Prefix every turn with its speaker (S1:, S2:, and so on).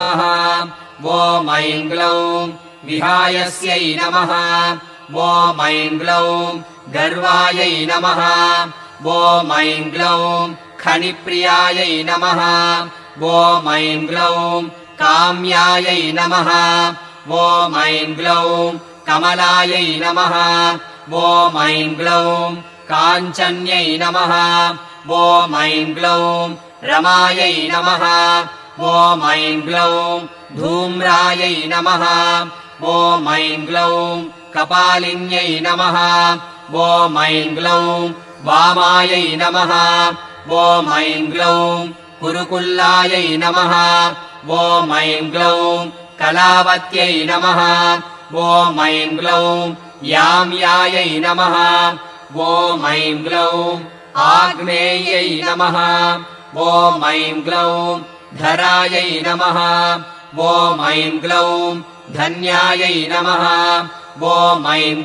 S1: Am ग्लौम् विहायस्यै नमः। ॐ am ग्लौम् गर्वायै नमः। Am ग्लौम् खनिप्रियायै नमः। ॐ ऐम् ग्लौम् काम्यायै नमः। ऐम् ग्लौम् कमलायै नमः। ऐम् ग्लौम् काञ्चन्यै नमः। ऐम् ग्लौम् रमायै नमः ॐ ऐम् ग्लौम् धूम्रायै नमः। ॐ ऐम् ग्लौम् कपालिन्यै नमः। ॐ ऐम् ग्लौम् वामायै नमः। ॐ ऐम् ग्लौम् कुरुकुल्लायै नमः। ॐ ऐम् ग्लौम् कलावत्यै नमः। ॐ ऐम् ग्लौम् याम्यायै नमः। ॐ ऐम् ग्लौम् आग्नेयै नमः। ॐ ऐम् ग्लौम् धरायै नमः। ग्लौम् धन्यायै नमः। ऐम्